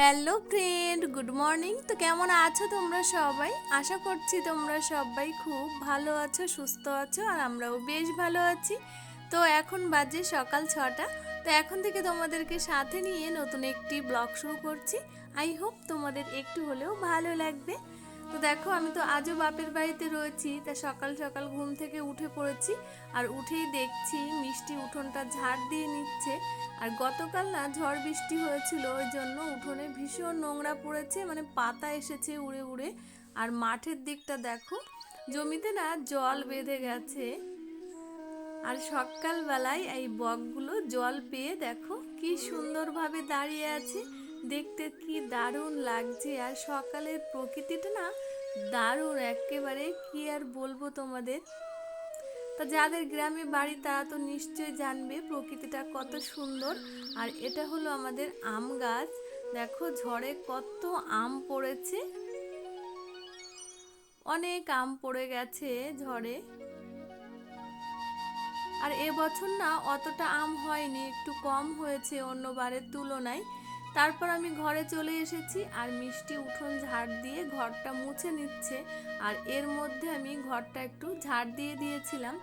Hello friend, good morning. তো কেমন আছো তোমরা সবাই? আশা করছি তোমরা সবাই খুব ভালো আছো, সুস্থ আছো, আর আমরাও বেশ ভালো আছি। তো এখন বাজে সকাল ছটা। তো এখন থেকে তোমাদেরকে সাথে নিয়ে নতুন একটি ব্লগ শুরু করছি। আই হোপ তোমাদের একটু হলেও ভালো লাগবে। তো দেখো, আমি তো আজও বাপের বাড়িতে রয়েছি, তা সকাল সকাল ঘুম থেকে উঠে পড়েছি আর উঠেই দেখছি মিষ্টি উঠোনটা ঝাড় দিয়ে নিচ্ছে। আর গতকাল না ঝড় বৃষ্টি হয়েছিল, ওই জন্য উঠোনে ভীষণ নোংরা পড়েছে মানে পাতা এসেছে উড়ে উড়ে। আর মাঠের দিকটা দেখো, জমিতে না জল বেঁধে গেছে। আর সকালবেলায় এই বকগুলো জল পেয়ে দেখো, কি সুন্দরভাবে দাঁড়িয়ে আছে। দেখতে কি দারুণ লাগছে। আর সকালের প্রকৃতিটা না দারুণ, একেবারে কি আর বলব তোমাদের? তা যাদের গ্রামে বাড়ি তারা তো নিশ্চয়ই জানবে প্রকৃতিটা কত সুন্দর। আর এটা হলো আমাদের আম গাছ। দেখো ঝড়ে কত আম পড়েছে। অনেক আম পড়ে গেছে ঝড়ে। আর এবছর না অতটা আম হয়নি, একটু কম হয়েছে অন্যবারের তুলনায়। তারপর আমি ঘরে চলে এসেছি আর মিষ্টি উঠোন ঝাড় দিয়ে ঘরটা মুছে নিচ্ছে আর এর মধ্যে আমি ঘরটা একটু ঝাড় দিয়ে দিয়েছিলাম।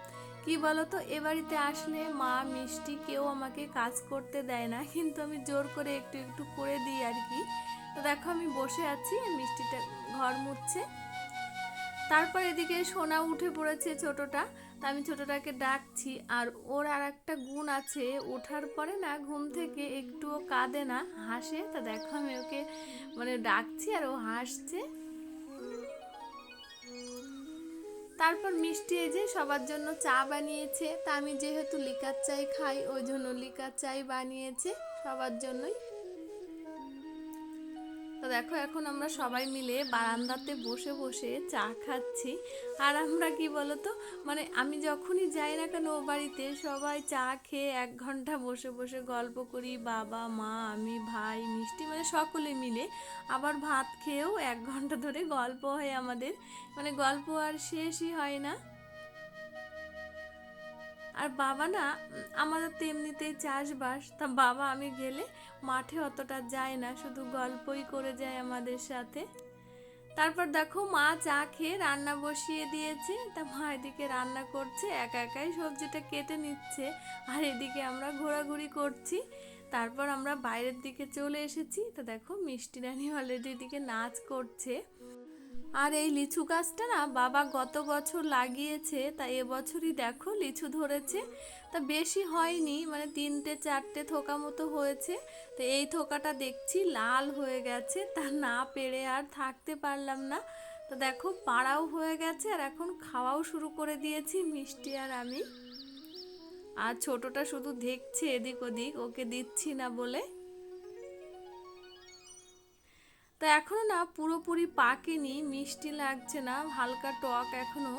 কি বলতো, এ বাড়িতে আসলে মা, মিষ্টি কেউ আমাকে কাজ করতে দেয় না, কিন্তু আমি জোর করে একটু একটু করে দিই আর কি। তো দেখো আমি বসে আছি, মিষ্টিটা ঘর মুছছে। তারপর এদিকে সোনা উঠে পড়েছে ছোটটা। তা আমি ছোটটাকে ডাকছি আর ওর আর একটা গুণ আছে, ওঠার পরে না ঘুম থেকে একটুও কাঁদে না, হাসে। তা দেখো আমি ওকে মানে ডাকছি আর ও হাসছে। তারপর মিষ্টি এই যে সবার জন্য চা বানিয়েছে। তা আমি যেহেতু লিকার চাই খাই, ওই জন্য লিকার চাই বানিয়েছে সবার জন্যই। তো দেখো, এখন আমরা সবাই মিলে বারান্দাতে বসে বসে চা খাচ্ছি। আর আমরা কি বলতো মানে আমি যখনই যাই না কেন ও বাড়িতে, সবাই চা খেয়ে এক ঘণ্টা বসে বসে গল্প করি, বাবা, মা, আমি, ভাই, মিষ্টি মানে সকলে মিলে। আবার ভাত খেয়েও এক ঘণ্টা ধরে গল্প হয় আমাদের। মানে গল্প আর শেষই হয় না। আর বাবা না আমাদের তো এমনিতেই চাষবাস। তা বাবা, আমি গেলে মাঠে অতটা যায় না, শুধু গল্পই করে যায় আমাদের সাথে। তারপর দেখো মা চা খেয়ে রান্না বসিয়ে দিয়েছে। তা মা এদিকে রান্না করছে, একা একাই সবজিটা কেটে নিচ্ছে। আর এদিকে আমরা ঘোরাঘুরি করছি। তারপর আমরা বাইরের দিকে চলে এসেছি। তা দেখো মিষ্টি রানী অলরেডি এদিকে নাচ করছে। আর এই লিচু গাছটা না বাবা গত বছর লাগিয়েছে, তা এবছরই দেখো লিচু ধরেছে। তা বেশি হয়নি মানে তিনটে চারটে থোকা মতো হয়েছে। তো এই থোকাটা দেখছি লাল হয়ে গেছে, তা না পেরে আর থাকতে পারলাম না। তো দেখো পাড়াও হয়ে গেছে আর এখন খাওয়াও শুরু করে দিয়েছি মিষ্টি আর আমি। আর ছোটটা শুধু দেখছে এদিক ওদিক, ওকে দিচ্ছি না বলে। তা এখনও না পুরোপুরি পাকেনি, মিষ্টি লাগছে না, হালকা টক এখনও।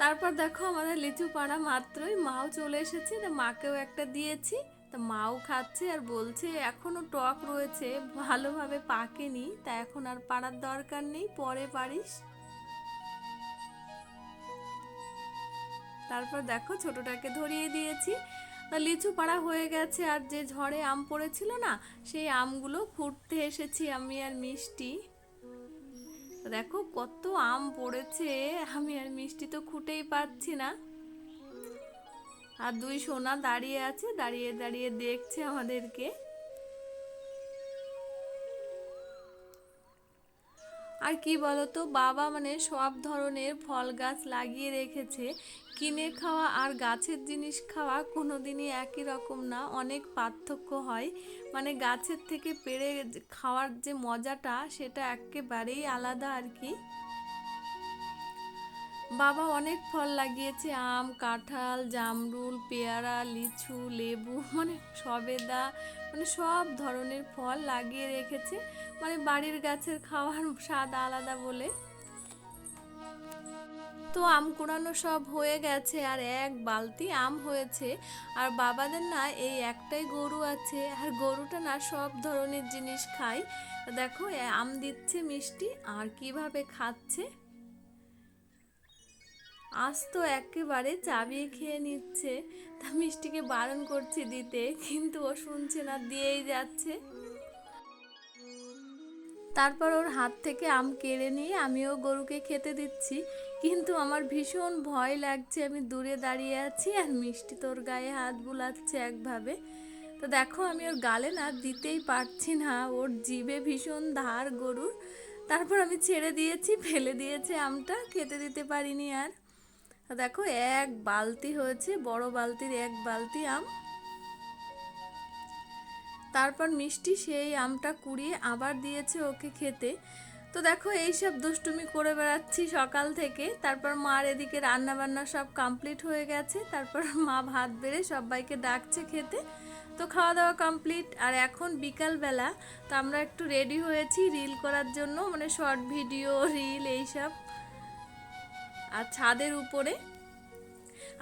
তারপর দেখো আমাদের লিচু পাড়া মাত্রই, মাও চলে এসেছে, তা মাকেও একটা দিয়েছি, তা মাও খাচ্ছে আর বলছে এখনও টক রয়েছে, ভালোভাবে পাকেনি, তা এখন আর পাড়ার দরকার নেই, পরে পারিস। তারপর দেখো ছোটটাকে ধরিয়ে দিয়েছি। লিচু পাড়া হয়ে গেছে আর যে ঝড়ে আম পড়েছিল না, সেই আমগুলো খুঁড়তে এসেছি আমি আর মিষ্টি। দেখো কত আম পড়েছে, আমি আর মিষ্টি তো খুঁটেই পাচ্ছি না। আর দুই সোনা দাঁড়িয়ে আছে, দাঁড়িয়ে দাঁড়িয়ে দেখছে আমাদেরকে। আর কি বলতো, বাবা মানে সব ধরনের ফল গাছ লাগিয়ে রেখেছে। কিনে খাওয়া আর গাছের জিনিস খাওয়া কোনো দিনই একই রকম না, অনেক পার্থক্য হয়। মানে গাছের থেকে পেড়ে খাওয়ার যে মজাটা, সেটা একেবারেই আলাদা আর কি। বাবা অনেক ফল লাগিয়েছে, আম, কাঁঠাল, জামরুল, পেয়ারা, লিচু, লেবু মানে সবেদা মানে সব ধরনের ফল লাগিয়ে রেখেছে। মানে বাড়ির গাছের খাওয়ার স্বাদ আলাদা বলে। তো আম কুড়ানো সব হয়ে গেছে আর এক বালতি আম হয়েছে। আর বাবাদের না এই একটাই গরু আছে। আর গরুটা না সব ধরনের জিনিস খায়। দেখো আম দিচ্ছে মিষ্টি, আর কীভাবে খাচ্ছে? আজ তো একেবারে চাবিয়ে খেয়ে নিচ্ছে। তা মিষ্টিকে বারণ করছে দিতে, কিন্তু ও শুনছে না, দিয়েই যাচ্ছে। তারপর ওর হাত থেকে আম কেড়ে নিয়ে আমিও গরুকে খেতে দিচ্ছি। কিন্তু আমার ভীষণ ভয় লাগছে, আমি দূরে দাঁড়িয়ে আছি আর মিষ্টি তোর গায়ে হাত বুলাচ্ছে একভাবে। তো দেখো, আমি ওর গালে না দিতেই পারছি না। ওর জিভে ভীষণ ধার গরুর। তারপর আমি ছেড়ে দিয়েছি, ফেলে দিয়েছে আমটা, খেতে দিতে পারিনি আর। দেখো, এক বালতি হয়েছে, বড় বালতির এক বালতি আম। তারপর মিষ্টি সেই আমটা কুড়িয়ে আবার দিয়েছে ওকে খেতে। তো দেখো এইসব দুষ্টুমি করে বেড়াচ্ছি সকাল থেকে। তারপর মার এদিকে রান্না বান্না সব কমপ্লিট হয়ে গেছে। তারপর মা ভাত বেড়ে সবাইকে ডাকছে খেতে। তো খাওয়া দাওয়া কমপ্লিট আর এখন বিকালবেলা, তো আমরা একটু রেডি হয়েছি রিল করার জন্য মানে শর্ট ভিডিও রিল এইসব। আর ছাদের উপরে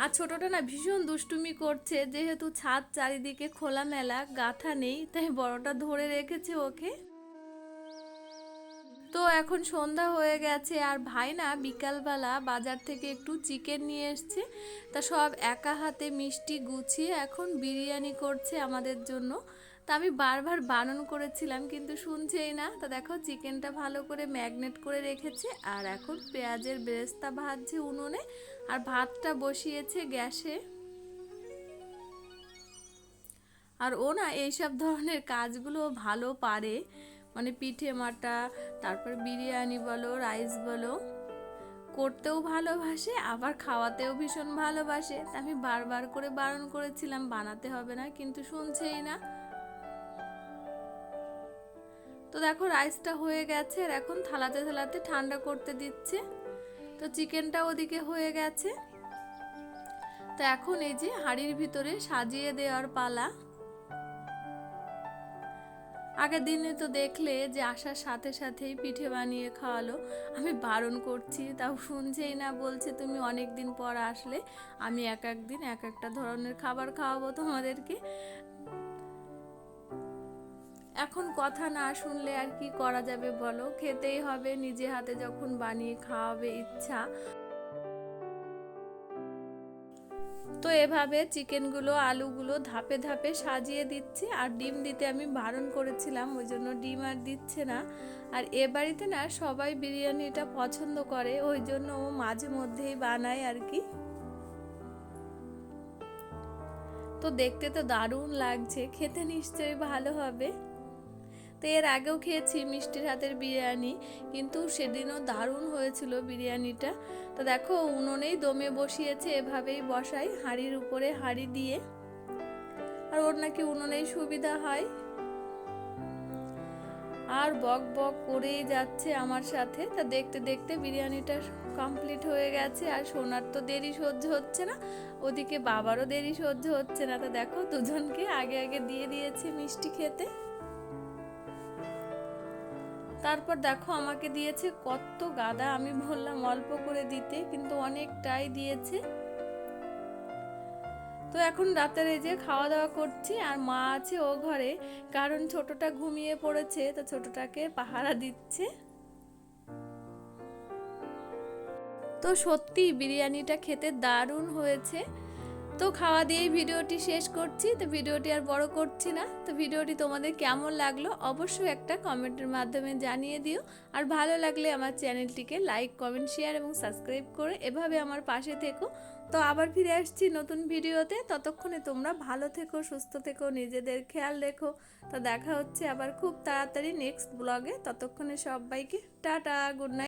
আর ছোটটা না ভীষণ দুষ্টুমি করছে, যেহেতু ছাদ চারিদিকে খোলামেলা, গাথা নেই, তাই বড়টা ধরে রেখেছে ওকে। তো এখন সন্ধ্যা হয়ে গেছে, আর ভাই না বিকালবেলা বাজার থেকে একটু চিকেন নিয়ে এসছে। তা সব একা হাতে মিষ্টি গুছিয়ে এখন বিরিয়ানি করছে আমাদের জন্য। তা আমি বারবার বারণ করেছিলাম, কিন্তু শুনছেই না। তা দেখো, চিকেনটা ভালো করে ম্যাগনেট করে রেখেছে, আর এখন পেঁয়াজের বেরেস্তা ভাজছে উনুনে, আর ভাতটা বসিয়েছে গ্যাসে। আর ও না এইসব ধরনের কাজগুলো ভালো পারে মানে পিঠে মাটা, তারপর বিরিয়ানি বলো, রাইস বলো, করতেও ভালোবাসে, আবার খাওয়াতেও ভীষণ ভালোবাসে। আমি বারবার করে বারণ করেছিলাম, বানাতে হবে না, কিন্তু শুনছেই না। তো দেখো রাইসটা হয়ে গেছে আর এখন থালাতে থালাতে ঠান্ডা করতে দিচ্ছে। তো চিকেনটা ওদিকে হয়ে গেছে। তো এখন এই যে হাড়ির ভিতরে সাজিয়ে দেওয়ার পালা। আগের দিনে তো দেখলে যে আসার সাথে সাথেই পিঠে বানিয়ে খাওয়ালো। আমি বারণ করছি, তাও শুনছেই না, বলছে তুমি অনেক দিন পর আসলে, আমি এক এক দিন এক একটা ধরনের খাবার খাওয়াবো তোমাদেরকে। এখন কথা না শুনলে আর কি করা যাবে বলো? খেতেই হবে, নিজে হাতে যখন বানিয়ে খাওয়াবে ইচ্ছা। তো এভাবে চিকেনগুলো, আলুগুলো ধাপে ধাপে সাজিয়ে দিচ্ছে আর ডিম দিতে আমি বারণ করেছিলাম, ওই জন্য ডিম আর দিচ্ছে না। আর এ বাড়িতে না সবাই বিরিয়ানিটা পছন্দ করে, ওই জন্য ও মাঝে মধ্যেই বানায় আর কি। তো দেখতে তো দারুণ লাগছে, খেতে নিশ্চয়ই ভালো হবে। তো এর আগেও খেয়েছি মিষ্টির হাতের বিরিয়ানি, কিন্তু সেদিনও দারুণ হয়েছিল বিরিয়ানিটা। তো দেখো, উনুনেই দমে বসিয়েছে, এভাবেই বসাই, হাঁড়ির উপরে হাঁড়ি দিয়ে। আর ওর নাকি উনুনেই সুবিধা হয়। আর বক বক করেই যাচ্ছে আমার সাথে। তা দেখতে দেখতে বিরিয়ানিটা কমপ্লিট হয়ে গেছে, আর সোনার তো দেরি সহ্য হচ্ছে না, ওদিকে বাবারও দেরি সহ্য হচ্ছে না। তা দেখো, দুজনকে আগে আগে দিয়ে দিয়েছে মিষ্টি খেতে। তারপর দেখো আমাকে দিয়েছে কত গাদা। আমি বললাম অল্প করে দিতে, কিন্তু অনেকটাই দিয়েছে। তো এখন রাতের এই যে খাওয়া দাওয়া করছি, আর মা আছে ও ঘরে, কারণ ছোটটা ঘুমিয়ে পড়েছে, তো ছোটটাকে পাহারা দিচ্ছে। তো সত্যি বিরিয়ানিটা খেতে দারুণ হয়েছে। তো খাওয়া দিয়েই ভিডিওটি শেষ করছি, তো ভিডিওটি আর বড় করছি না। তো ভিডিওটি তোমাদের কেমন লাগল অবশ্যই একটা কমেন্টের মাধ্যমে জানিয়ে দিও। আর ভালো লাগলে আমার চ্যানেলটিকে লাইক, কমেন্ট, শেয়ার এবং সাবস্ক্রাইব করে এভাবে আমার পাশে থেকো। তো আবার ফিরে আসছি নতুন ভিডিওতে। ততক্ষণে তোমরা ভালো থেকো, সুস্থ থেকো, নিজেদের খেয়াল রেখো। তো দেখা হচ্ছে আবার খুব তাড়াতাড়ি নেক্সট ব্লগে। ততক্ষণে সবাইকে টাটা, গুড নাইট।